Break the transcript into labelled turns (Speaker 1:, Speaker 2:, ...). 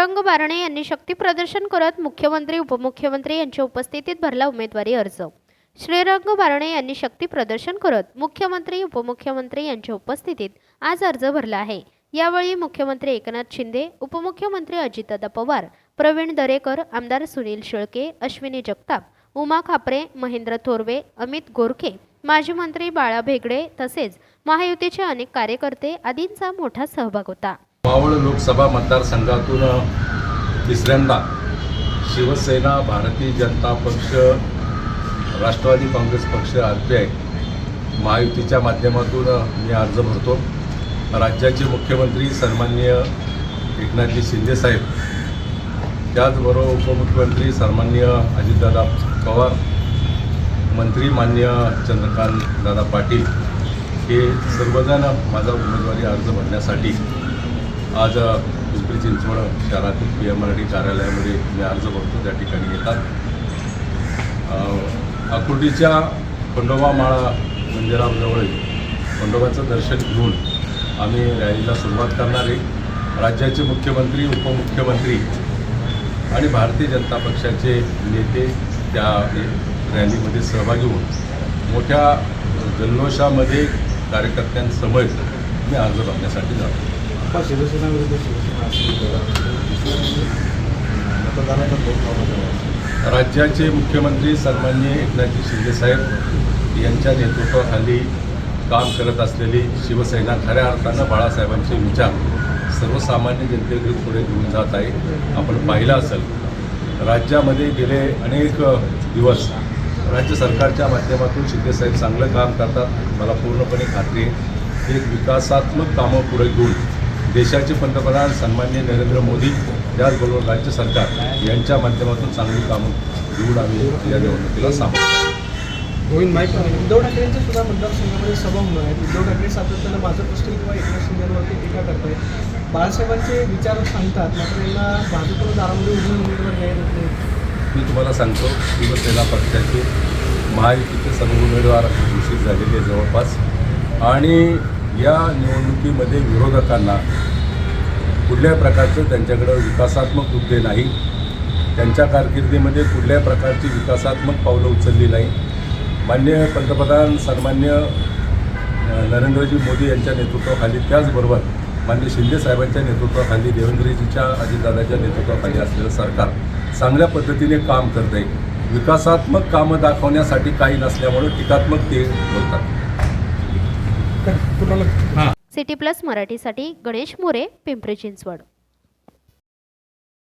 Speaker 1: श्रीरंग बारणे यांनी शक्ती प्रदर्शन करत मुख्यमंत्री उपमुख्यमंत्री यांच्या उपस्थितीत भरला उमेदवारी अर्ज. श्रीरंग बारणे यांनी शक्ती प्रदर्शन करत मुख्यमंत्री उपमुख्यमंत्री यांच्या उपस्थितीत आज अर्ज भरला आहे. यावेळी मुख्यमंत्री एकनाथ शिंदे उपमुख्यमंत्री अजितदादा पवार प्रवीण दरेकर आमदार सुनील शेळके अश्विनी जगताप उमा खापरे महेंद्र थोरवे अमित गोरखे माजी मंत्री बाळा भेगडे तसेच महायुतीचे अनेक कार्यकर्ते आदींचा मोठा सहभाग होता.
Speaker 2: मावळ लोकसभा मतदारसंघातून तिसऱ्यांदा शिवसेना भारतीय जनता पक्ष राष्ट्रवादी काँग्रेस पक्ष आर पी आय महायुतीच्या माध्यमातून मी अर्ज भरतो. राज्याचे मुख्यमंत्री सन्माननीय एकनाथजी शिंदेसाहेब त्याचबरोबर उपमुख्यमंत्री सन्माननीय अजितदादा पवार मंत्री मान्य चंद्रकांत दादा पाटील हे सर्वजण माझा उमेदवारी अर्ज भरण्यासाठी आज पिंपरी चिंचवड शहरातील पी एम आर डी कार्यालयामध्ये मी अर्ज भरतो त्या ठिकाणी येतात. आकुर्डीच्या खंडोबा माळा मंदिराजवळ खंडोबाचं दर्शन घेऊन आम्ही रॅलीला सुरुवात करणार आहे. राज्याचे मुख्यमंत्री उपमुख्यमंत्री आणि भारतीय जनता पक्षाचे नेते त्या रॅलीमध्ये सहभागी होऊन मोठ्या जल्लोषामध्ये कार्यकर्त्यांसमवेत मी अर्ज भरण्यासाठी जातो.
Speaker 3: आता शिवसेना विरुद्ध शिवसेना
Speaker 2: राज्याचे मुख्यमंत्री सन्माननीय एकनाथजी शिंदेसाहेब यांच्या नेतृत्वाखाली काम करत असलेली शिवसेना खऱ्या अर्थानं बाळासाहेबांचे विचार सर्वसामान्य जनतेकडे पुढे घेऊन जात आहे. आपण पाहिलं असेल राज्यामध्ये गेले अनेक दिवस राज्य सरकारच्या माध्यमातून शिंदेसाहेब चांगलं काम करतात मला पूर्णपणे खात्री आहे. एक विकासात्मक कामं पुढे घेऊन देशाचे पंतप्रधान सन्माननीय नरेंद्र मोदी त्याचबरोबर राज्य सरकार यांच्या माध्यमातून चांगली कामं घेऊन आम्ही या निवडणुकीला सामोरं
Speaker 3: गोविंद माईक उद्धव ठाकरेंच्या सुद्धा मतदारसंघामध्ये सभा होणार आहेत उद्धव ठाकरे सातत्यानं भाजप असतील किंवा एकनाथ शिंदेवरती टीका करतायत. बाळासाहेबांचे विचार सांगतात मात्र यांना भाजपनं दारामध्ये उघडून उमेदवार नाही.
Speaker 2: मी तुम्हाला सांगतो शिवसेना पक्षाचे महायुतीचे सर्व उमेदवार घोषित झालेले आहे जवळपास. आणि या निवडणुकीमध्ये विरोधकांना कुठल्याही प्रकारचं त्यांच्याकडं विकासात्मक मुद्दे नाही त्यांच्या कारकिर्दीमध्ये कुठल्या प्रकारची विकासात्मक पावलं उचलली नाही. मान्य पंतप्रधान सन्मान्य नरेंद्रजी मोदी यांच्या नेतृत्वाखाली त्याचबरोबर मान्य शिंदे साहेबांच्या नेतृत्वाखाली देवेंद्रजीच्या अजितदादाच्या नेतृत्वाखाली असलेलं सरकार चांगल्या पद्धतीने काम करत आहे विकासात्मक कामं दाखवण्यासाठी काही नसल्यामुळे टीकात्मक ते बोलतात.
Speaker 1: सिटी प्लस मराठीसाठी गणेश मोरे पिंपरी चिंचवड.